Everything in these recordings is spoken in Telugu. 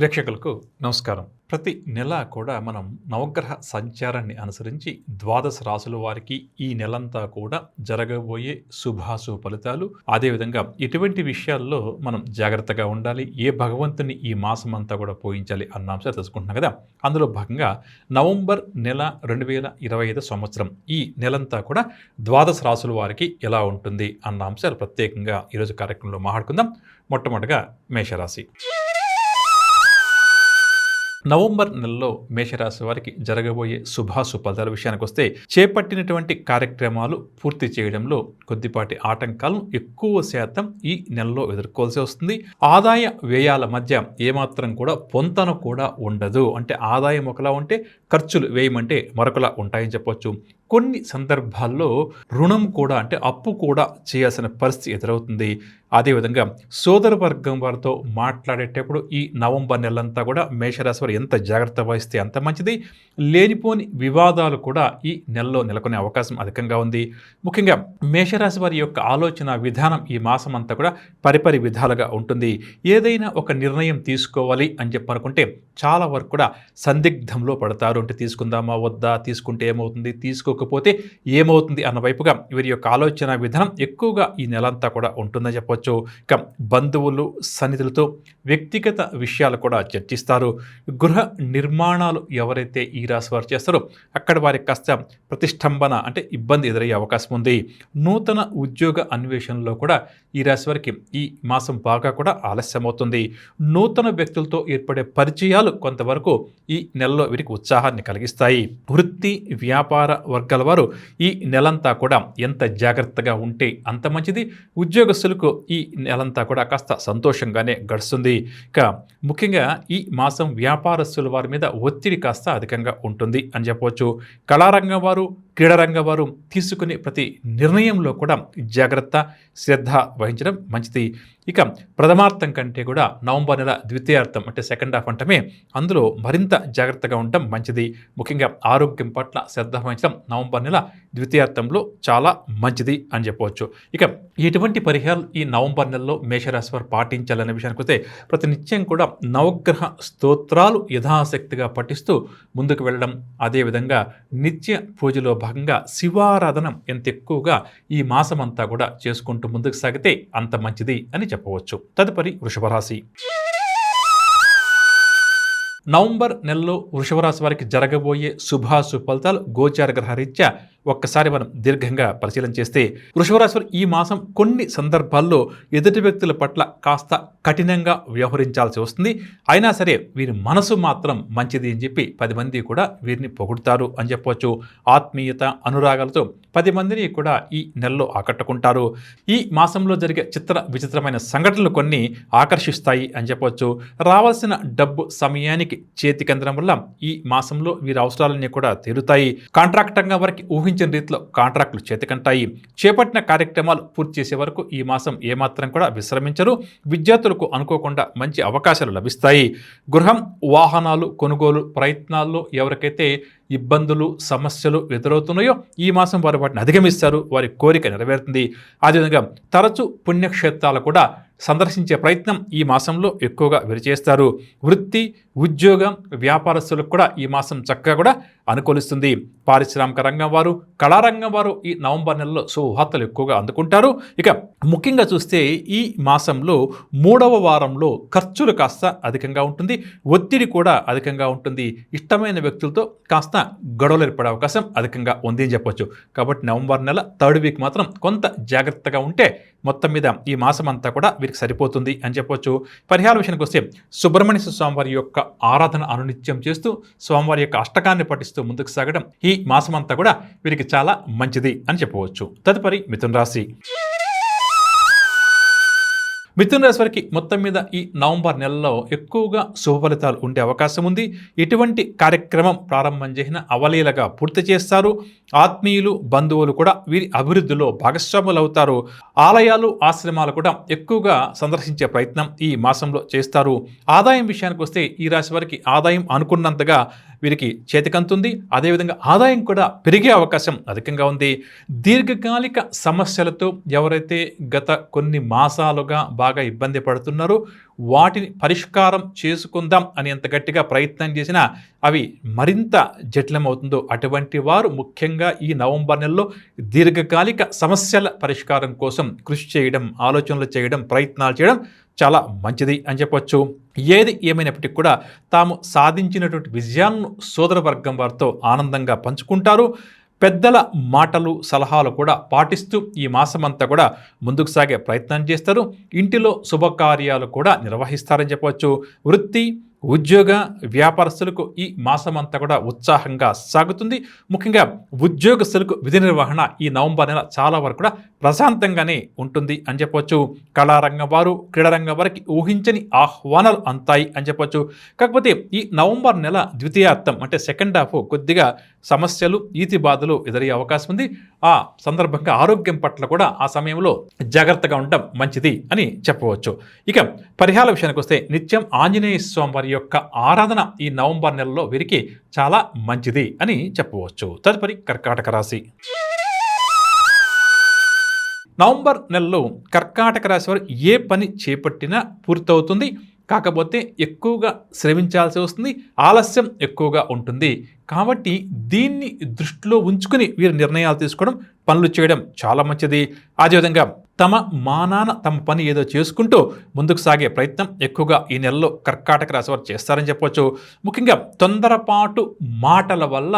ప్రేక్షకులకు నమస్కారం. ప్రతి నెల కూడా మనం నవగ్రహ సంచారాన్ని అనుసరించి ద్వాదశ రాసుల వారికి ఈ నెలంతా కూడా జరగబోయే శుభాశుభ ఫలితాలు అదేవిధంగా ఎటువంటి విషయాల్లో మనం జాగ్రత్తగా ఉండాలి. ఏ భగవంతుని ఈ మాసం అంతా కూడా పోయించాలి అన్న అంశాలు తెలుసుకుంటున్నాం కదా. అందులో భాగంగా నవంబర్ నెల రెండు వేల ఇరవై ఐదు సంవత్సరం ఈ నెలంతా కూడా ద్వాదశ రాసుల వారికి ఎలా ఉంటుంది అన్న అంశాలు ప్రత్యేకంగా ఈరోజు కార్యక్రమంలో మాట్లాడుకుందాం. మొట్టమొదటిగా మేషరాశి. నవంబర్ నెలలో మేషరాశి వారికి జరగబోయే శుభాశు ఫలితాల విషయానికి వస్తే చేపట్టినటువంటి కార్యక్రమాలు పూర్తి చేయడంలో కొద్దిపాటి ఆటంకాలను ఎక్కువ శాతం ఈ నెలలో ఎదుర్కోవాల్సి వస్తుంది. ఆదాయ వ్యయాల మధ్య ఏమాత్రం కూడా పొంతన కూడా ఉండదు. అంటే ఆదాయం ఒకలా ఉంటే ఖర్చులు వేయమంటే మరొకలా ఉంటాయని చెప్పొచ్చు. కొన్ని సందర్భాల్లో రుణం కూడా అంటే అప్పు కూడా చేయాల్సిన పరిస్థితి ఎదురవుతుంది. అదేవిధంగా సోదర వర్గం వారితో మాట్లాడేటప్పుడు ఈ నవంబర్ నెలంతా కూడా మేషరాశి వారు ఎంత జాగ్రత్త వహిస్తే అంత మంచిది. లేనిపోని వివాదాలు కూడా ఈ నెలలో నెలకొనే అవకాశం అధికంగా ఉంది. ముఖ్యంగా మేషరాశి వారి యొక్క ఆలోచన విధానం ఈ మాసం అంతా కూడా పరిపరి విధాలుగా ఉంటుంది. ఏదైనా ఒక నిర్ణయం తీసుకోవాలి అని చెప్పి అనుకుంటే చాలా వరకు కూడా సందిగ్ధంలో పడతారు. అంటే తీసుకుందామా? వద్దా? తీసుకుంటే ఏమవుతుంది? తీసుకో తీసుకోకపోతే ఏమవుతుంది అన్న వైపుగా వీరి యొక్క ఆలోచన విధానం ఎక్కువగా ఈ నెలంతా కూడా ఉంటుందని చెప్పవచ్చు ఇక బంధువులు సన్నిధులతో వ్యక్తిగత విషయాలు కూడా చర్చిస్తారు. గృహ నిర్మాణాలు ఎవరైతే ఈ రాశి వారు చేస్తారో అక్కడ వారికి కాస్త ప్రతిష్టంభన అంటే ఇబ్బంది ఎదురయ్యే అవకాశం ఉంది. నూతన ఉద్యోగ అన్వేషణలో కూడా ఈ రాశి వారికి ఈ మాసం బాగా కూడా ఆలస్యమవుతుంది. నూతన వ్యక్తులతో ఏర్పడే పరిచయాలు కొంతవరకు ఈ నెలలో వీరికి ఉత్సాహాన్ని కలిగిస్తాయి. వృత్తి వ్యాపార వర్గ వర్గాల వారు ఈ నెలంతా కూడా ఎంత జాగ్రత్తగా ఉంటే అంత మంచిది. ఉద్యోగస్తులకు ఈ నెలంతా కూడా కాస్త సంతోషంగానే గడుస్తుంది. ఇక ముఖ్యంగా ఈ మాసం వ్యాపారస్తుల వారి మీద ఒత్తిడి కాస్త అధికంగా ఉంటుంది అని చెప్పవచ్చు. కళారంగం వారు క్రీడారంగం వారు తీసుకునే ప్రతి నిర్ణయంలో కూడా జాగ్రత్త శ్రద్ధ వహించడం మంచిది. ఇక ప్రథమార్థం కంటే కూడా నవంబర్ నెల ద్వితీయార్థం అంటే సెకండ్ హాఫ్ అంటమే అందులో మరింత జాగ్రత్తగా ఉండటం మంచిది. ముఖ్యంగా ఆరోగ్యం పట్ల శ్రద్ధ వహించడం నవంబర్ నెల ద్వితీయార్థంలో చాలా మంచిది అని చెప్పవచ్చు. ఇక ఎటువంటి పరిహారాలు ఈ నవంబర్ నెలలో మేషరాశి వారు పాటించాలనే విషయానికి వస్తే ప్రతి నిత్యం కూడా నవగ్రహ స్తోత్రాలు యథాశక్తిగా పఠిస్తూ ముందుకు వెళ్ళడం అదేవిధంగా నిత్య పూజలో భాగంగా శివారాధన ఎంత ఎక్కువగా ఈ మాసమంతా కూడా చేసుకుంటూ ముందుకు సాగితే అంత మంచిది అని చెప్పారు చెప్పవచ్చు. తదుపరి వృషభరాశి. నవంబర్ నెలలో వృషభరాశి వారికి జరగబోయే శుభాశు ఫలితాలు గోచార గ్రహరీత్యా ఒక్కసారి మనం దీర్ఘంగా పరిశీలన చేస్తే వృషభరాశులు ఈ మాసం కొన్ని సందర్భాల్లో ఎదుటి వ్యక్తుల పట్ల కాస్త కఠినంగా వ్యవహరించాల్సి వస్తుంది. అయినా సరే వీరి మనసు మాత్రం మంచిది అని చెప్పి పది మంది కూడా వీరిని పొగుడుతారు అని చెప్పవచ్చు ఆత్మీయత అనురాగాలతో పది మందిని కూడా ఈ నెలలో ఆకట్టుకుంటారు. ఈ మాసంలో జరిగే చిత్ర విచిత్రమైన సంఘటనలు కొన్ని ఆకర్షిస్తాయి అని చెప్పవచ్చు రావాల్సిన డబ్బు సమయానికి చేతికందడం వల్ల ఈ మాసంలో వీరి అవసరాలన్నీ కూడా తీరుతాయి. కాంట్రాక్టంగా వారికి ఊహించిన రీతిలో కాంట్రాక్టులు చేతికంటాయి. చేపట్టిన కార్యక్రమాలు పూర్తి చేసే వరకు ఈ మాసం ఏమాత్రం కూడా విశ్రమించరు. విద్యార్థులకు అనుకోకుండా మంచి అవకాశాలు లభిస్తాయి. గృహం వాహనాలు కొనుగోలు ప్రయత్నాల్లో ఎవరికైతే ఇబ్బందులు సమస్యలు ఎదురవుతున్నాయో ఈ మాసం వారు వాటిని అధిగమిస్తారు. వారి కోరిక నెరవేరుతుంది. అదేవిధంగా తరచు పుణ్యక్షేత్రాలు కూడా సందర్శించే ప్రయత్నం ఈ మాసంలో ఎక్కువగా విరిచేస్తారు. వృత్తి ఉద్యోగం వ్యాపారస్తులకు కూడా ఈ మాసం చక్కగా కూడా అనుకూలిస్తుంది. పారిశ్రామిక రంగం వారు కళారంగం వారు ఈ నవంబర్ నెలలో శుభవార్తలు ఎక్కువగా అందుకుంటారు. ఇక ముఖ్యంగా చూస్తే ఈ మాసంలో మూడవ వారంలో ఖర్చులు కాస్త అధికంగా ఉంటుంది. ఒత్తిడి కూడా అధికంగా ఉంటుంది. ఇష్టమైన వ్యక్తులతో కాస్త గొడవలు ఏర్పడే అవకాశం అధికంగా ఉంది అని చెప్పొచ్చు. కాబట్టి నవంబర్ నెల థర్డ్ వీక్ మాత్రం కొంత జాగ్రత్తగా ఉంటే మొత్తం మీద ఈ మాసం అంతా కూడా వీరికి సరిపోతుంది అని చెప్పొచ్చు. పరిహార విషయానికి వస్తే సుబ్రహ్మణ్య స్వామివారి యొక్క ఆరాధన అనునిత్యం చేస్తూ స్వామివారి యొక్క అష్టకాన్ని పఠిస్తూ ముందుకు సాగడం ఈ మాసమంతా కూడా వీరికి చాలా మంచిది అని చెప్పవచ్చు. తదుపరి మిథున రాశి మిథున రాశి వారికి మొత్తం మీద ఈ నవంబర్ నెలలో ఎక్కువగా శుభ ఫలితాలు ఉండే అవకాశం ఉంది. ఎటువంటి కార్యక్రమం ప్రారంభం చేసిన అవలీలగా పూర్తి చేస్తారు. ఆత్మీయులు బంధువులు కూడా వీరి అభివృద్ధిలో భాగస్వాములు అవుతారు. ఆలయాలు ఆశ్రమాలు కూడా ఎక్కువగా సందర్శించే ప్రయత్నం ఈ మాసంలో చేస్తారు. ఆదాయం విషయానికి వస్తే ఈ రాశి వారికి ఆదాయం అనుకున్నంతగా వీరికి చేతికంతుంది. అదేవిధంగా ఆదాయం కూడా పెరిగే అవకాశం అధికంగా ఉంది. దీర్ఘకాలిక సమస్యలతో ఎవరైతే గత కొన్ని మాసాలుగా బాగా ఇబ్బంది పడుతున్నారో వాటిని పరిష్కారం చేసుకుందాం అని ఎంత గట్టిగా ప్రయత్నం చేసినా అవి మరింత జటిలమవుతుందో అటువంటి వారు ముఖ్యంగా ఈ నవంబర్ నెలలో దీర్ఘకాలిక సమస్యల పరిష్కారం కోసం కృషి చేయడం ఆలోచనలు చేయడం ప్రయత్నాలు చేయడం చాలా మంచిది అని చెప్పొచ్చు. ఏది ఏమైనప్పటికీ కూడా తాము సాధించినటువంటి విజయాలను సోదరవర్గం వారితో ఆనందంగా పంచుకుంటారు. పెద్దల మాటలు సలహాలు కూడా పాటిస్తూ ఈ మాసమంతా కూడా ముందుకు సాగే ప్రయత్నం చేస్తారు. ఇంటిలో శుభకార్యాలు కూడా నిర్వహిస్తారని చెప్పవచ్చు వృత్తి ఉద్యోగ వ్యాపారస్తులకు ఈ మాసమంతా కూడా ఉత్సాహంగా సాగుతుంది. ముఖ్యంగా ఉద్యోగస్తులకు విధి నిర్వహణ ఈ నవంబర్ నెల చాలా వరకు కూడా ప్రశాంతంగానే ఉంటుంది అని చెప్పొచ్చు. కళారంగం వారు క్రీడారంగం వారికి ఊహించని ఆహ్వానాలు అంతాయి అని చెప్పొచ్చు. కాకపోతే ఈ నవంబర్ నెల ద్వితీయార్థం అంటే సెకండ్ హాఫ్ కొద్దిగా సమస్యలు ఈతి బాధలు ఎదురయ్యే అవకాశం ఉంది. ఆ సందర్భంగా ఆరోగ్యం పట్ల కూడా ఆ సమయంలో జాగ్రత్తగా ఉండటం మంచిది అని చెప్పవచ్చు. ఇక పరిహార విషయానికి వస్తే నిత్యం ఆంజనేయ స్వామి వారి యొక్క ఆరాధన ఈ నవంబర్ నెలలో వీరికి చాలా మంచిది అని చెప్పవచ్చు. తదుపరి కర్కాటక రాశి. నవంబర్ నెలలో కర్కాటక రాశి వారు ఏ పని చేపట్టినా పూర్తవుతుంది. కాకపోతే ఎక్కువగా శ్రమించాల్సి వస్తుంది ఆలస్యం ఎక్కువగా ఉంటుంది. కాబట్టి దీన్ని దృష్టిలో ఉంచుకుని వీరు నిర్ణయాలు తీసుకోవడం పనులు చేయడం చాలా మంచిది. అదేవిధంగా తమ మానాన తమ పని ఏదో చేసుకుంటూ ముందుకు సాగే ప్రయత్నం ఎక్కువగా ఈ నెలలో కర్కాటక రాశి వారు చేస్తారని చెప్పవచ్చు ముఖ్యంగా తొందరపాటు మాటల వల్ల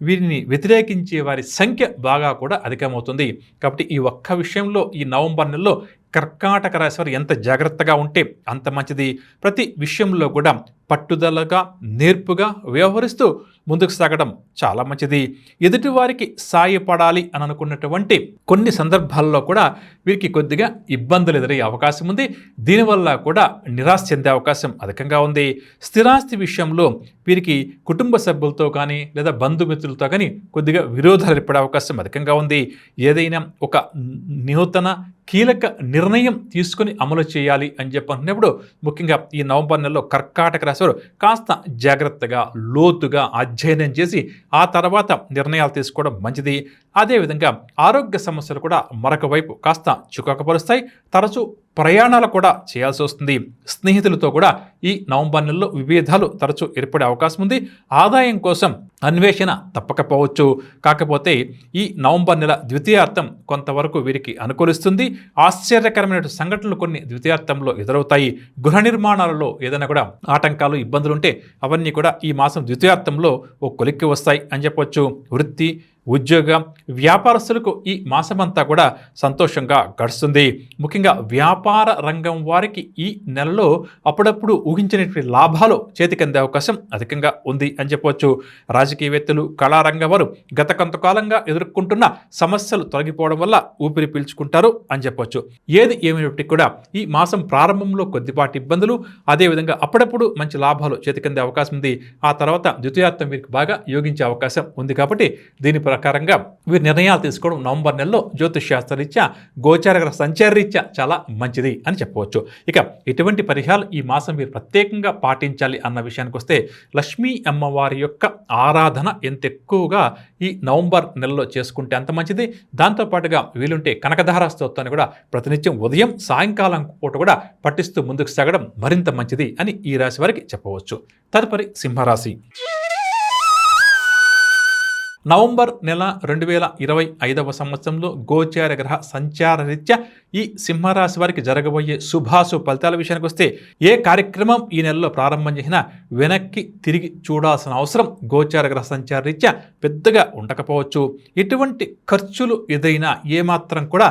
వీరిని వ్యతిరేకించే వారి సంఖ్య బాగా కూడా అధికమవుతుంది. కాబట్టి ఈ ఒక్క విషయంలో ఈ నవంబర్ నెలలో కర్కాటక రాశి వారు ఎంత జాగ్రత్తగా ఉంటే అంత మంచిది. ప్రతి విషయంలో కూడా పట్టుదలగా నేర్పుగా వ్యవహరిస్తూ ముందుకు సాగడం చాలా మంచిది. ఎదుటివారికి సాయపడాలి అని అనుకున్నటువంటి కొన్ని సందర్భాల్లో కూడా వీరికి కొద్దిగా ఇబ్బందులు ఎదురయ్యే అవకాశం ఉంది. దీనివల్ల కూడా నిరాశ చెందే అవకాశం అధికంగా ఉంది. స్థిరాస్తి విషయంలో వీరికి కుటుంబ సభ్యులతో కానీ లేదా బంధుమిత్రులతో కానీ కొద్దిగా విరోధాలు ఏర్పడే అవకాశం అధికంగా ఉంది. ఏదైనా ఒక నూతన కీలక నిర్ణయం తీసుకుని అమలు చేయాలి అని చెప్పినప్పుడు ముఖ్యంగా ఈ నవంబర్ నెలలో కర్కాటక రాశివారు కాస్త జాగ్రత్తగా లోతుగా అధ్యయనం చేసి ఆ తర్వాత నిర్ణయాలు తీసుకోవడం మంచిది. అదేవిధంగా ఆరోగ్య సమస్యలు కూడా మరొక వైపు కాస్త చికాకుపరుస్తాయి. తరచూ ప్రయాణాలు కూడా చేయాల్సి వస్తుంది. స్నేహితులతో కూడా ఈ నవంబర్ నెలలో విభేదాలు తరచూ ఏర్పడే అవకాశం ఉంది. ఆదాయం కోసం అన్వేషణ తప్పకపోవచ్చు. కాకపోతే ఈ నవంబర్ నెల ద్వితీయార్థం కొంతవరకు వీరికి అనుకూలిస్తుంది. ఆశ్చర్యకరమైన సంఘటనలు కొన్ని ద్వితీయార్థంలో ఎదురవుతాయి. గృహ నిర్మాణాలలో ఏదైనా కూడా ఆటంకాలు ఇబ్బందులు ఉంటే అవన్నీ కూడా ఈ మాసం ద్వితీయార్థంలో ఓ కొలిక్కి వస్తాయి అని చెప్పవచ్చు వృత్తి ఉద్యోగ వ్యాపారస్తులకు ఈ మాసమంతా కూడా సంతోషంగా గడుస్తుంది. ముఖ్యంగా వ్యాపార రంగం వారికి ఈ నెలలో అప్పుడప్పుడు ఊహించినటువంటి లాభాలు చేతికందే అవకాశం అధికంగా ఉంది అని చెప్పవచ్చు. రాజకీయవేత్తలు కళారంగం వారు గత కొంతకాలంగా ఎదుర్కొంటున్న సమస్యలు తొలగిపోవడం వల్ల ఊపిరి పీల్చుకుంటారు అని చెప్పవచ్చు. ఏది ఏమైనప్పటికీ కూడా ఈ మాసం ప్రారంభంలో కొద్దిపాటి ఇబ్బందులు అదేవిధంగా అప్పుడప్పుడు మంచి లాభాలు చేతికందే అవకాశం ఉంది. ఆ తర్వాత ద్వితీయార్థం వీరికి బాగా యోగించే అవకాశం ఉంది కాబట్టి దీని ప్రకారంగా వీరు నిర్ణయాలు తీసుకోవడం నవంబర్ నెలలో జ్యోతిష్ శాస్త్రరీత్యా గోచార సంచారరీత్యా చాలా మంచిది అని చెప్పవచ్చు. ఇక ఎటువంటి పరిహారాలు ఈ మాసం మీరు ప్రత్యేకంగా పాటించాలి అన్న విషయానికి వస్తే లక్ష్మీ అమ్మవారి యొక్క ఆరాధన ఎంత ఎక్కువగా ఈ నవంబర్ నెలలో చేసుకుంటే అంత మంచిది. దాంతోపాటుగా వీలుంటే కనకధార స్తోత్రాన్ని కూడా ప్రతినిత్యం ఉదయం సాయంకాలం పూట కూడా పఠిస్తూ ముందుకు సాగడం మరింత మంచిది అని ఈ రాశి వారికి చెప్పవచ్చు. తదుపరి సింహరాశి. నవంబర్ నెల రెండు వేల ఇరవై ఐదవ సంవత్సరంలో గోచార గ్రహ సంచార రీత్యా ఈ సింహరాశి వారికి జరగబోయే శుభాశు ఫలితాల విషయానికి వస్తే ఏ కార్యక్రమం ఈ నెలలో ప్రారంభం చేసినా వెనక్కి తిరిగి చూడాల్సిన అవసరం గోచార గ్రహ సంచార రీత్యా పెద్దగా ఉండకపోవచ్చు. ఎటువంటి ఖర్చులు ఏదైనా ఏమాత్రం కూడా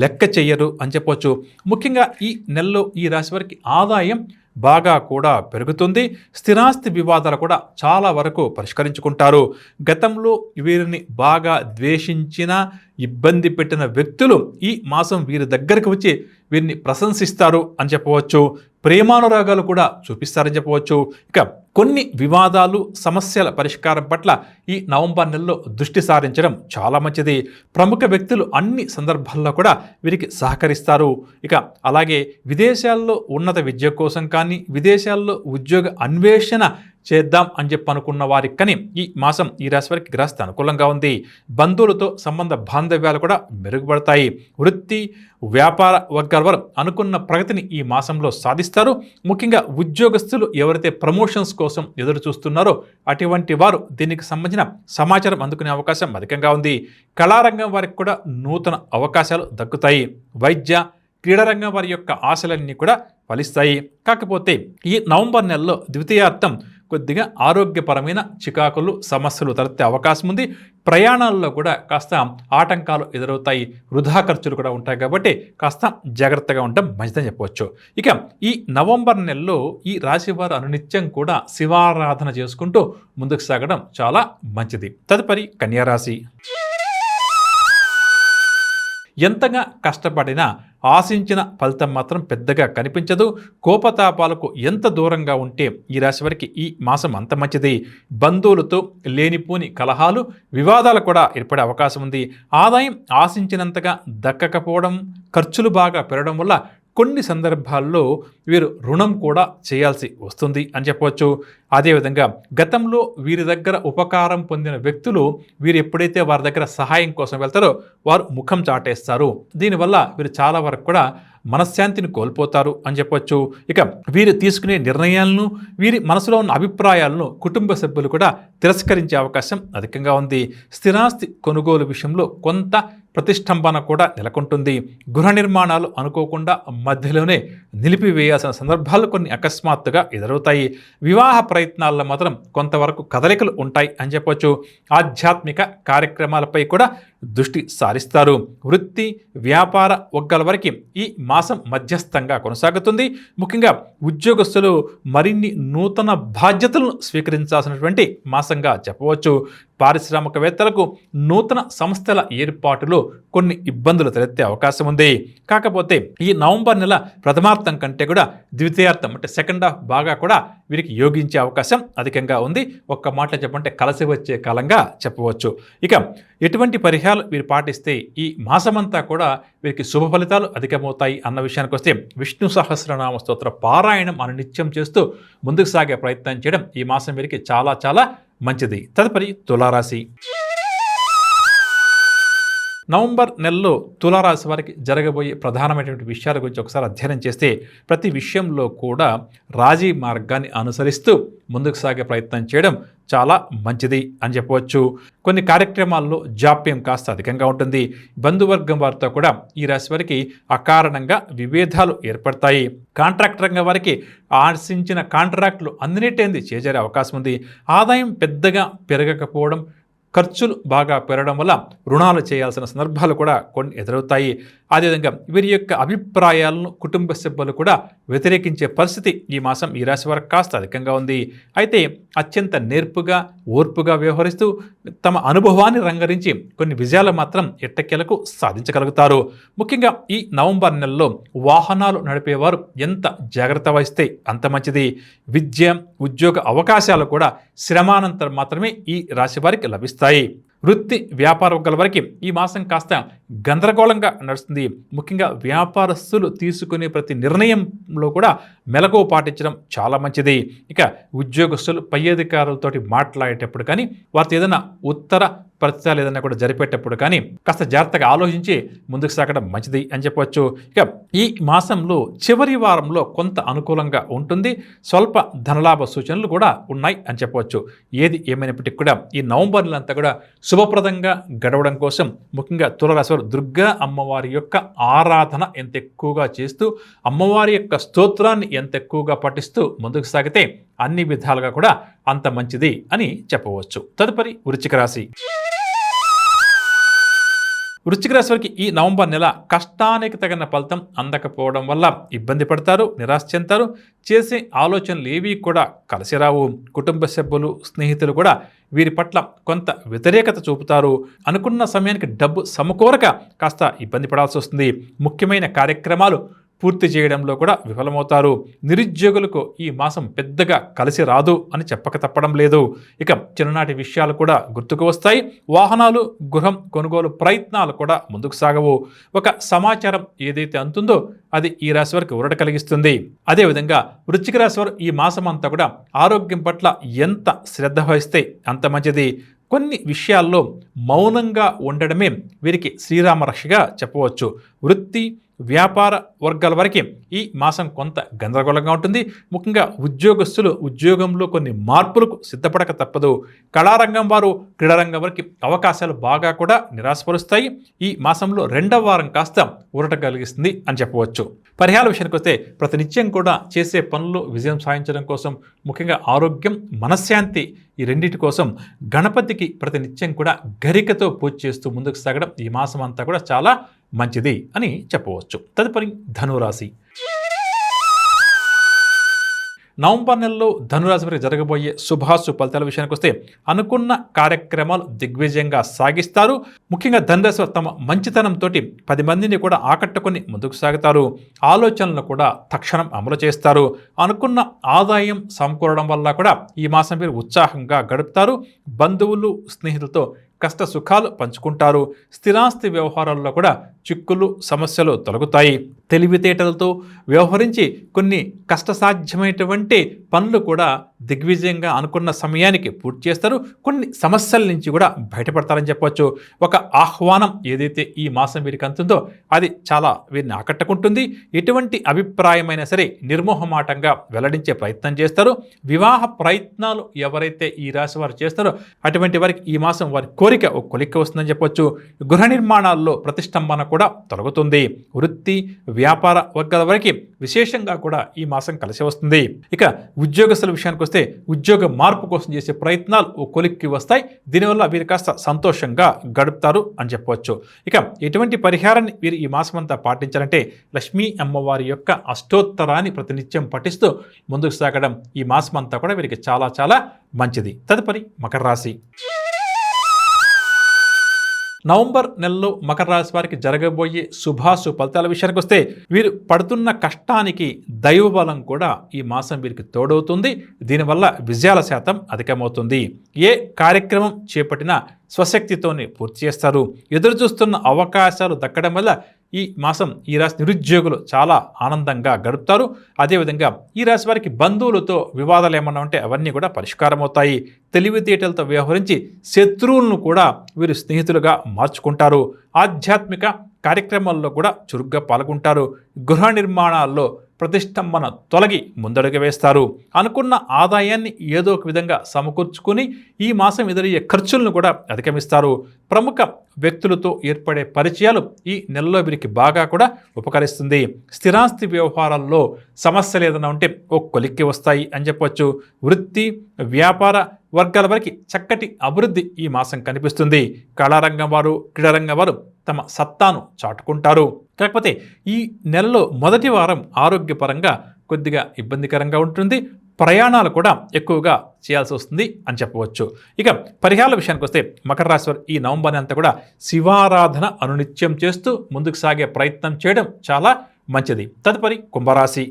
లెక్క చేయరు అని చెప్పవచ్చు ముఖ్యంగా ఈ నెలలో ఈ రాశి వారికి ఆదాయం బాగా కూడా పెరుగుతుంది. స్థిరాస్తి వివాదాలు కూడా చాలా వరకు పరిష్కరించుకుంటారు. గతంలో వీరిని బాగా ద్వేషించిన ఇబ్బంది పెట్టిన వ్యక్తులు ఈ మాసం వీరి దగ్గరికి వచ్చి వీరిని ప్రశంసిస్తారు అని చెప్పవచ్చు. ప్రేమానురాగాలు కూడా చూపిస్తారని చెప్పవచ్చు. ఇక కొన్ని వివాదాలు సమస్యల పరిష్కారం పట్ల ఈ నవంబర్ నెలలో దృష్టి సారించడం చాలా మంచిది. ప్రముఖ వ్యక్తులు అన్ని సందర్భాల్లో కూడా వీరికి సహకరిస్తారు. ఇక అలాగే విదేశాల్లో ఉన్నత విద్య కోసం కానీ విదేశాల్లో ఉద్యోగ అన్వేషణ చేద్దాం అని చెప్పి అనుకున్న వారికి ఈ మాసం ఈ రాశి వారికి గ్రస్త అనుకూలంగా ఉంది. బంధువులతో సంబంధ బాంధవ్యాలు కూడా మెరుగుపడతాయి. వృత్తి వ్యాపార వర్గాల వారు అనుకున్న ప్రగతిని ఈ మాసంలో సాధిస్తారు. ముఖ్యంగా ఉద్యోగస్తులు ఎవరైతే ప్రమోషన్స్ కోసం ఎదురు చూస్తున్నారో అటువంటి వారు దీనికి సంబంధించిన సమాచారం అందుకునే అవకాశం అధికంగా ఉంది. కళారంగం వారికి కూడా నూతన అవకాశాలు దక్కుతాయి. వైద్య క్రీడారంగం వారి యొక్క ఆశలన్నీ కూడా ఫలిస్తాయి. కాకపోతే ఈ నవంబర్ నెలలో ద్వితీయార్థం కొద్దిగా ఆరోగ్యపరమైన చికాకులు సమస్యలు తలెత్తే అవకాశం ఉంది. ప్రయాణాల్లో కూడా కాస్త ఆటంకాలు ఎదురవుతాయి. వృధా ఖర్చులు కూడా ఉంటాయి కాబట్టి కాస్త జాగ్రత్తగా ఉండటం మంచిదని చెప్పవచ్చు. ఇక ఈ నవంబర్ నెలలో ఈ రాశివారు అనునిత్యం కూడా శివారాధన చేసుకుంటూ ముందుకు సాగడం చాలా మంచిది. తదుపరి కన్యారాశి. ఎంతగా కష్టపడినా ఆశించిన ఫలితం మాత్రం పెద్దగా కనిపించదు. కోపతాపాలకు ఎంత దూరంగా ఉంటే ఈ రాశి వారికి ఈ మాసం అంత మంచిది. బంధువులతో లేనిపోని కలహాలు వివాదాలు కూడా ఏర్పడే అవకాశం ఉంది. ఆదాయం ఆశించినంతగా దక్కకపోవడం ఖర్చులు బాగా పెరగడం వల్ల కొన్ని సందర్భాల్లో వీరు రుణం కూడా చేయాల్సి వస్తుంది అని చెప్పవచ్చు. అదేవిధంగా గతంలో వీరి దగ్గర ఉపకారం పొందిన వ్యక్తులు వీరు ఎప్పుడైతే వారి దగ్గర సహాయం కోసం వెళ్తారో వారు ముఖం చాటేస్తారు. దీనివల్ల వీరు చాలా వరకు కూడా మనశ్శాంతిని కోల్పోతారు అని చెప్పొచ్చు ఇక వీరు తీసుకునే నిర్ణయాలను వీరి మనసులో ఉన్న అభిప్రాయాలను కుటుంబ సభ్యులు కూడా తిరస్కరించే అవకాశం అధికంగా ఉంది. స్థిరాస్తి కొనుగోలు విషయంలో కొంత ప్రతిష్టంభన కూడా నెలకొంటుంది. గృహ నిర్మాణాలు అనుకోకుండా మధ్యలోనే నిలిపివేయాల్సిన సందర్భాలు కొన్ని అకస్మాత్తుగా ఎదురవుతాయి. వివాహ ప్రయత్నాల్లో మాత్రం కొంతవరకు కదలికలు ఉంటాయి అని చెప్పవచ్చు ఆధ్యాత్మిక కార్యక్రమాలపై కూడా దృష్టి సారిస్తారు. వృత్తి వ్యాపార ఒగ్గల వరకు ఈ మాసం మధ్యస్థంగా కొనసాగుతుంది. ముఖ్యంగా ఉద్యోగస్తులు మరిన్ని నూతన బాధ్యతలను స్వీకరించాల్సినటువంటి మాసం మాసంగా చెప్పవచ్చు. పారిశ్రామికవేత్తలకు నూతన సంస్థల ఏర్పాటులో కొన్ని ఇబ్బందులు తలెత్తే అవకాశం ఉంది. కాకపోతే ఈ నవంబర్ నెల ప్రథమార్థం కంటే కూడా ద్వితీయార్థం అంటే సెకండ్ హాఫ్ బాగా కూడా వీరికి యోగించే అవకాశం అధికంగా ఉంది. ఒక్క మాటలో చెప్పంటే కలిసి వచ్చే కాలంగా చెప్పవచ్చు. ఇక ఎటువంటి పరిహారాలు వీరు పాటిస్తే ఈ మాసమంతా కూడా వీరికి శుభ ఫలితాలు అధికమవుతాయి అన్న విషయానికి వస్తే విష్ణు సహస్రనామ స్తోత్ర పారాయణం అని నిత్యం చేస్తూ ముందుకు సాగే ప్రయత్నం చేయడం ఈ మాసం వీరికి చాలా చాలా మంచిది. తదుపరి తులారాశి నవంబర్ నెలలో తులారాశి వారికి జరగబోయే ప్రధానమైనటువంటి విషయాల గురించి ఒకసారి అధ్యయనం చేస్తే ప్రతి విషయంలో కూడా రాజీ మార్గాన్ని అనుసరిస్తూ ముందుకు సాగే ప్రయత్నం చేయడం చాలా మంచిది అని చెప్పవచ్చు. కొన్ని కార్యక్రమాల్లో జాప్యం కాస్త అధికంగా ఉంటుంది. బంధువర్గం వారితో కూడా ఈ రాశి వారికి అకారణంగా విభేదాలు ఏర్పడతాయి. కాంట్రాక్ట్ రంగం వారికి ఆశించిన కాంట్రాక్టులు అందినట్టేంది చేజారే అవకాశం ఉంది. ఆదాయం పెద్దగా పెరగకపోవడం ఖర్చులు బాగా పెరగడం వల్ల రుణాలు చేయాల్సిన సందర్భాలు కూడా కొన్ని ఎదురవుతాయి. అదేవిధంగా వీరి యొక్క అభిప్రాయాలను కుటుంబ సభ్యులు కూడా వ్యతిరేకించే పరిస్థితి ఈ మాసం ఈ రాశి వారికి కాస్త అధికంగా ఉంది. అయితే అత్యంత నేర్పుగా ఓర్పుగా వ్యవహరిస్తూ తమ అనుభవాన్ని రంగరించి కొన్ని విజయాలు మాత్రం ఎట్టకేలకు సాధించగలుగుతారు. ముఖ్యంగా ఈ నవంబర్ నెలలో వాహనాలు నడిపేవారు ఎంత జాగ్రత్త వహిస్తే అంత మంచిది. విద్య ఉద్యోగ అవకాశాలు కూడా శ్రమానంతరం మాత్రమే ఈ రాశి వారికి లభిస్తాయి. వృత్తి వ్యాపార వర్గాల వరకు ఈ మాసం కాస్త గందరగోళంగా నడుస్తుంది. ముఖ్యంగా వ్యాపారస్తులు తీసుకునే ప్రతి నిర్ణయంలో కూడా మెలకువ పాటించడం చాలా మంచిది. ఇక ఉద్యోగస్తులు పై అధికారులతోటి మాట్లాడేటప్పుడు కానీ వారితో ఏదైనా ఉత్తర ప్రతిష్టాలు ఏదైనా కూడా జరిపేటప్పుడు కానీ కాస్త జాగ్రత్తగా ఆలోచించి ముందుకు సాగడం మంచిది అని చెప్పవచ్చు ఇక ఈ మాసంలో చివరి వారంలో కొంత అనుకూలంగా ఉంటుంది. స్వల్ప ధనలాభ సూచనలు కూడా ఉన్నాయి అని చెప్పవచ్చు ఏది ఏమైనప్పటికీ కూడా ఈ నవంబర్ నెలంతా కూడా శుభప్రదంగా గడవడం కోసం ముఖ్యంగా తులరాశి దుర్గా అమ్మవారి యొక్క ఆరాధన ఎంత ఎక్కువగా చేస్తూ అమ్మవారి యొక్క స్తోత్రాన్ని ఎంత ఎక్కువగా పఠిస్తూ ముందుకు సాగితే అన్ని విధాలుగా కూడా అంత మంచిది అని చెప్పవచ్చు. తదుపరి వృచ్చిక రాశి. వృశ్చిక రాశి వారికి ఈ నవంబర్ నెల కష్టానికి తగిన ఫలితం అందకపోవడం వల్ల ఇబ్బంది పడతారు నిరాశ చెందుతారు. చేసే ఆలోచనలు ఏవి కూడా కలిసి రావు. కుటుంబ సభ్యులు స్నేహితులు కూడా వీరి పట్ల కొంత వ్యతిరేకత చూపుతారు. అనుకున్న సమయానికి డబ్బు సమకూరక కాస్త ఇబ్బంది పడాల్సి వస్తుంది. ముఖ్యమైన కార్యక్రమాలు పూర్తి చేయడంలో కూడా విఫలమవుతారు. నిరుద్యోగులకు ఈ మాసం పెద్దగా కలిసి రాదు అని చెప్పక తప్పడం లేదు. ఇక చిన్ననాటి విషయాలు కూడా గుర్తుకు వస్తాయి. వాహనాలు గృహం కొనుగోలు ప్రయత్నాలు కూడా ముందుకు సాగవు. ఒక సమాచారం ఏదైతే అంతుందో అది ఈ రాశి వారికి ఉరట కలిగిస్తుంది. అదేవిధంగా వృశ్చిక రాశి వారు ఈ మాసం అంతా కూడా ఆరోగ్యం పట్ల ఎంత శ్రద్ధ వహిస్తే అంత మంచిది. కొన్ని విషయాల్లో మౌనంగా ఉండడమే వీరికి శ్రీరామరక్షగా చెప్పవచ్చు. వృత్తి వ్యాపార వర్గాల వరకు ఈ మాసం కొంత గందరగోళంగా ఉంటుంది. ముఖ్యంగా ఉద్యోగస్తులు ఉద్యోగంలో కొన్ని మార్పులకు సిద్ధపడక తప్పదు. కళారంగం వారు క్రీడారంగం వరకు అవకాశాలు బాగా కూడా నిరాశపరుస్తాయి. ఈ మాసంలో రెండవ వారం కాస్త ఊరట కలిగిస్తుంది అని చెప్పవచ్చు. పరిహార విషయానికి వస్తే ప్రతినిత్యం కూడా చేసే పనులు విజయం సాధించడం కోసం ముఖ్యంగా ఆరోగ్యం మనశ్శాంతి ఈ రెండింటి కోసం గణపతికి ప్రతినిత్యం కూడా గరికతో పూజ చేస్తూ ముందుకు సాగడం ఈ మాసం అంతా కూడా చాలా మంచిది అని చెప్పవచ్చు. తదుపరి ధనురాశి. నవంబర్ నెలలో ధనురాశి వారికి జరగబోయే శుభాశు ఫలితాల విషయానికి వస్తే అనుకున్న కార్యక్రమాలు దిగ్విజయంగా సాగిస్తారు. ముఖ్యంగా ధనురాశి వారు తమ మంచితనంతో పది మందిని కూడా ఆకట్టుకొని ముందుకు సాగుతారు. ఆలోచనలను కూడా తక్షణం అమలు చేస్తారు. అనుకున్న ఆదాయం సమకూరడం వల్ల కూడా ఈ మాసం మీరు ఉత్సాహంగా గడుపుతారు. బంధువులు స్నేహితులతో కష్ట సుఖాలు పంచుకుంటారు. స్థిరాస్తి వ్యవహారాల్లో కూడా చిక్కులు సమస్యలు తొలగుతాయి. తెలివితేటలతో వ్యవహరించి కొన్ని కష్టసాధ్యమైనటువంటి పనులు కూడా దిగ్విజయంగా అనుకున్న సమయానికి పూర్తి చేస్తారు. కొన్ని సమస్యల నుంచి కూడా బయటపడతారని చెప్పవచ్చు ఒక ఆహ్వానం ఏదైతే ఈ మాసం వీరికి అందుతుందో అది చాలా వీరిని ఆకట్టుకుంటుంది. ఎటువంటి అభిప్రాయమైనా సరే నిర్మోహమాటంగా వెల్లడించే ప్రయత్నం చేస్తారు. వివాహ ప్రయత్నాలు ఎవరైతే ఈ రాశి వారు చేస్తారో అటువంటి వారికి ఈ మాసం వారి కోరిక ఒక కొలిక్క వస్తుందని చెప్పొచ్చు. గృహ నిర్మాణాల్లో ప్రతిష్టంభన కూడా తొలగుతుంది. వృత్తి వ్యాపార వర్గాల వరకు విశేషంగా కూడా ఈ మాసం కలిసి వస్తుంది. ఇక ఉద్యోగస్తుల విషయానికి వస్తే ఉద్యోగ మార్పు కోసం చేసే ప్రయత్నాలు ఓ కొలిక్కి వస్తాయి. దీనివల్ల వీరు కాస్త సంతోషంగా గడుపుతారు అని చెప్పవచ్చు. ఇక ఎటువంటి పరిహారాన్ని వీరు ఈ మాసం అంతా పాటించాలంటే లక్ష్మీ అమ్మవారి యొక్క అష్టోత్తరాన్ని ప్రతినిత్యం పఠిస్తూ ముందుకు సాగడం ఈ మాసం అంతా కూడా వీరికి చాలా చాలా మంచిది. తదుపరి మకర రాశి. నవంబర్ నెలలో మకర రాశి వారికి జరగబోయే శుభాశు ఫలితాల విషయానికి వస్తే వీరు పడుతున్న కష్టానికి దైవబలం కూడా ఈ మాసం వీరికి తోడవుతుంది. దీనివల్ల విజయాల శాతం అధికమవుతుంది. ఏ కార్యక్రమం చేపట్టినా స్వశక్తితోనే పూర్తి చేస్తారు. ఎదురు చూస్తున్న అవకాశాలు దక్కడం వల్ల ఈ మాసం ఈ రాశి నిరుద్యోగులు చాలా ఆనందంగా గడుపుతారు. అదేవిధంగా ఈ రాశి వారికి బంధువులతో వివాదాలు ఏమన్నా ఉంటే అవన్నీ కూడా పరిష్కారం అవుతాయి తెలివితేటలతో వ్యవహరించి శత్రువులను కూడా వీరు స్నేహితులుగా మార్చుకుంటారు. ఆధ్యాత్మిక కార్యక్రమాల్లో కూడా చురుగ్గా పాల్గొంటారు. గృహ నిర్మాణాల్లో ప్రతిష్టంభన తొలగి ముందడుగు వేస్తారు. అనుకున్న ఆదాయాన్ని ఏదో ఒక విధంగా సమకూర్చుకుని ఈ మాసం ఎదురయ్యే ఖర్చులను కూడా అధిగమిస్తారు. ప్రముఖ వ్యక్తులతో ఏర్పడే పరిచయాలు ఈ నెలలో వీరికి బాగా కూడా ఉపకరిస్తుంది. స్థిరాస్తి వ్యవహారాల్లో సమస్యలు ఏదైనా ఉంటే ఓ కొలిక్కి వస్తాయి అని చెప్పవచ్చు వృత్తి వ్యాపార వర్గాల వరకు చక్కటి అభివృద్ధి ఈ మాసం కనిపిస్తుంది. కళారంగం వారు క్రీడారంగం వారు తమ సత్తాను చాటుకుంటారు. కాకపోతే ఈ నెలలో మొదటి వారం ఆరోగ్యపరంగా కొద్దిగా ఇబ్బందికరంగా ఉంటుంది. ప్రయాణాలు కూడా ఎక్కువగా చేయాల్సి వస్తుంది అని చెప్పవచ్చు. ఇక పరిహారాల విషయానికి వస్తే మకర రాశి వారు ఈ నవంబర్ అంతా కూడా శివారాధన అనునిత్యం చేస్తూ ముందుకు సాగే ప్రయత్నం చేయడం చాలా మంచిది. తదుపరి కుంభరాశి.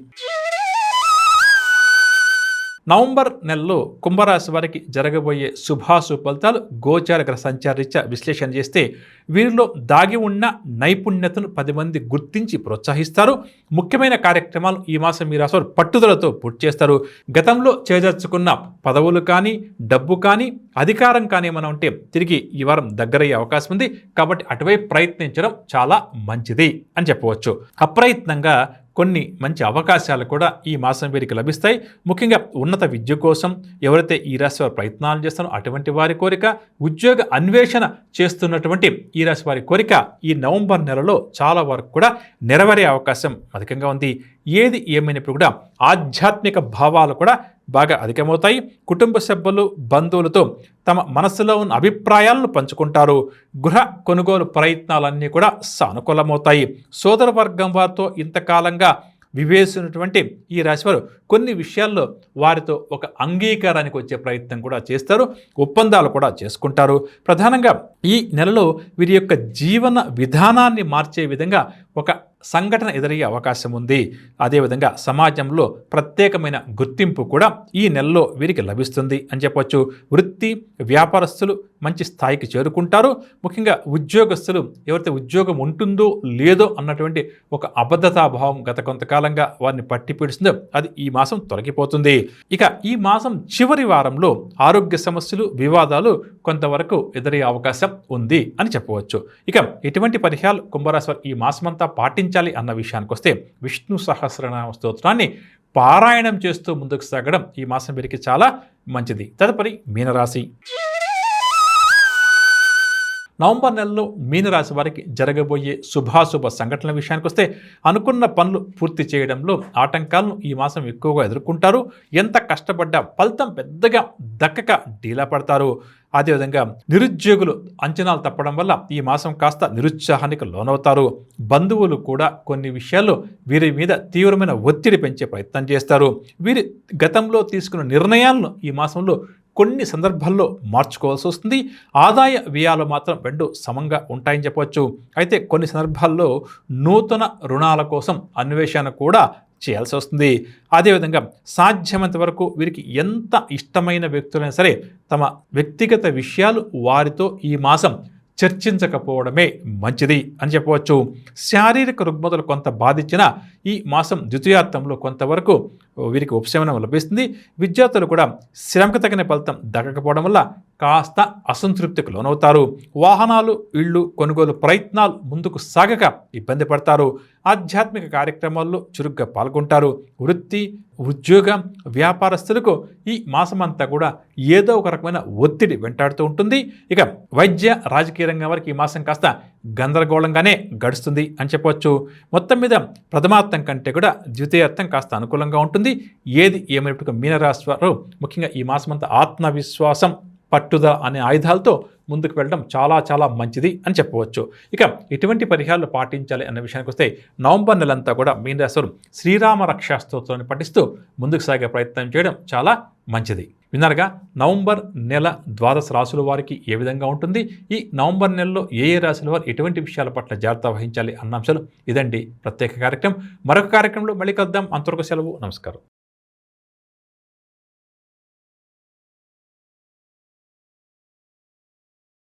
నవంబర్ నెలలో కుంభరాశి వారికి జరగబోయే శుభాశు ఫలితాలు గోచార గ్రహ సంచారీత్యా విశ్లేషణ చేస్తే వీరిలో దాగి ఉన్న నైపుణ్యతను పది మంది గుర్తించి ప్రోత్సహిస్తారు. ముఖ్యమైన కార్యక్రమాలు ఈ మాసం మీ రాశి పట్టుదలతో పూర్తి చేస్తారు. గతంలో చేజర్చుకున్న పదవులు కానీ డబ్బు కానీ అధికారం కానీ ఏమైనా ఉంటే తిరిగి ఈ వారం దగ్గరయ్యే అవకాశం ఉంది. కాబట్టి అటువైపు ప్రయత్నించడం చాలా మంచిది అని చెప్పవచ్చు. అప్రయత్నంగా కొన్ని మంచి అవకాశాలు కూడా ఈ మాసం వీరికి లభిస్తాయి. ముఖ్యంగా ఉన్నత విద్య కోసం ఎవరైతే ఈ రాశి వారు ప్రయత్నాలు చేస్తారో అటువంటి వారి కోరిక ఉద్యోగ అన్వేషణ చేస్తున్నటువంటి ఈ రాశి వారి కోరిక ఈ నవంబర్ నెలలో చాలా వరకు కూడా నెరవేరే అవకాశం అధికంగా ఉంది. ఏది ఏమైనప్పుడు కూడా ఆధ్యాత్మిక భావాలు కూడా బాగా అధికమవుతాయి. కుటుంబ సభ్యులు బంధువులతో తమ మనసులో ఉన్న అభిప్రాయాలను పంచుకుంటారు. గృహ కొనుగోలు ప్రయత్నాలన్నీ కూడా సానుకూలమవుతాయి. సోదర వర్గం వారితో ఇంతకాలంగా వివేసినటువంటి ఈ రాశివారు కొన్ని విషయాల్లో వారితో ఒక అంగీకారానికి వచ్చే ప్రయత్నం కూడా చేస్తారు. ఒప్పందాలు కూడా చేసుకుంటారు. ప్రధానంగా ఈ నెలలో వీరి యొక్క జీవన విధానాన్ని మార్చే విధంగా ఒక సంఘటన ఎదురయ్యే అవకాశం ఉంది. అదేవిధంగా సమాజంలో ప్రత్యేకమైన గుర్తింపు కూడా ఈ నెలలో వీరికి లభిస్తుంది అని చెప్పొచ్చు. వృత్తి వ్యాపారస్తులు మంచి స్థాయికి చేరుకుంటారు. ముఖ్యంగా ఉద్యోగస్తులు ఎవరైతే ఉద్యోగం ఉంటుందో లేదో అన్నటువంటి ఒక అబద్ధతాభావం గత కొంతకాలంగా వారిని పట్టిపీడిస్తుందో అది ఈ మాసం తొలగిపోతుంది. ఇక ఈ మాసం చివరి వారంలో ఆరోగ్య సమస్యలు వివాదాలు కొంతవరకు ఎదురయ్యే అవకాశం ఉంది అని చెప్పవచ్చు. ఇక ఎటువంటి పరిహారాలు కుంభరాశి ఈ మాసమంతా పాటించాలి అన్న విషయానికి వస్తే విష్ణు సహస్రనామ స్తోత్రాన్ని పారాయణం చేస్తూ ముందుకు సాగడం ఈ మాసం వీరికి చాలా మంచిది. తదుపరి మీనరాశి. నవంబర్ నెలలో మీనరాశి వారికి జరగబోయే శుభాశుభ సంఘటనల విషయానికి వస్తే అనుకున్న పనులు పూర్తి చేయడంలో ఆటంకాలను ఈ మాసం ఎక్కువగా ఎదుర్కొంటారు. ఎంత కష్టపడ్డా ఫలితం పెద్దగా దక్కక డీలా పడతారు. అదేవిధంగా నిరుద్యోగులు అంచనాలు తప్పడం వల్ల ఈ మాసం కాస్త నిరుత్సాహానికి లోనవుతారు. బంధువులు కూడా కొన్ని విషయాల్లో వీరి మీద తీవ్రమైన ఒత్తిడి పెంచే ప్రయత్నం చేస్తారు. వీరి గతంలో తీసుకున్న నిర్ణయాలను ఈ మాసంలో కొన్ని సందర్భాల్లో మార్చుకోవాల్సి వస్తుంది. ఆదాయ వ్యయాలు మాత్రం రెండు సమంగా ఉంటాయని చెప్పవచ్చు. అయితే కొన్ని సందర్భాల్లో నూతన రుణాల కోసం అన్వేషణ కూడా చేయాల్సి వస్తుంది. అదేవిధంగా సాధ్యమైనంత వరకు వీరికి ఎంత ఇష్టమైన వ్యక్తులైనా సరే తమ వ్యక్తిగత విషయాలు వారితో ఈ మాసం చర్చించకపోవడమే మంచిది అని చెప్పవచ్చు. శారీరక రుగ్మతలు కొంత బాధించిన ఈ మాసం ద్వితీయార్థంలో కొంతవరకు వీరికి ఉపశమనం లభిస్తుంది. విద్యార్థులు కూడా శ్రమకు తగిన ఫలితం దక్కకపోవడం వల్ల కాస్త అసంతృప్తికి లోనవుతారు. వాహనాలు ఇళ్ళు కొనుగోలు ప్రయత్నాలు ముందుకు సాగక ఇబ్బంది పడతారు. ఆధ్యాత్మిక కార్యక్రమాల్లో చురుగ్గా పాల్గొంటారు. వృత్తి ఉద్యోగ వ్యాపారస్తులకు ఈ మాసమంతా కూడా ఏదో ఒక రకమైన ఒత్తిడి వెంటాడుతూ ఉంటుంది. ఇక వైద్య రాజకీయ రంగం వారికి ఈ మాసం కాస్త గందరగోళంగానే గడుస్తుంది అని చెప్పవచ్చు. మొత్తం మీద ప్రథమార్థం కంటే కూడా ద్వితీయార్థం కాస్త అనుకూలంగా ఉంటుంది. ఏది ఏమైనప్పటికీ మీనరాశి వారు ముఖ్యంగా ఈ మాసమంతా ఆత్మవిశ్వాసం పట్టుదల అనే ఆయుధాలతో ముందుకు వెళ్ళడం చాలా చాలా మంచిది అని చెప్పవచ్చు. ఇక ఎటువంటి పరిహారాలు పాటించాలి అనే విషయానికి వస్తే నవంబర్ నెలంతా కూడా మీనరాశులు శ్రీరామ రక్షాస్తోత్రాన్ని పఠిస్తూ ముందుకు సాగే ప్రయత్నం చేయడం చాలా మంచిది. విన్నారుగా? నవంబర్ నెల ద్వాదశ రాశుల వారికి ఏ విధంగా ఉంటుంది? ఈ నవంబర్ నెలలో ఏ ఏ రాశుల వారు ఎటువంటి విషయాల పట్ల జాగ్రత్త వహించాలి అన్న అంశాలు ఇదండి ప్రత్యేక కార్యక్రమం. మరొక కార్యక్రమంలో మళ్ళీ కలుద్దాం. అంతవరకు సెలవు. నమస్కారం.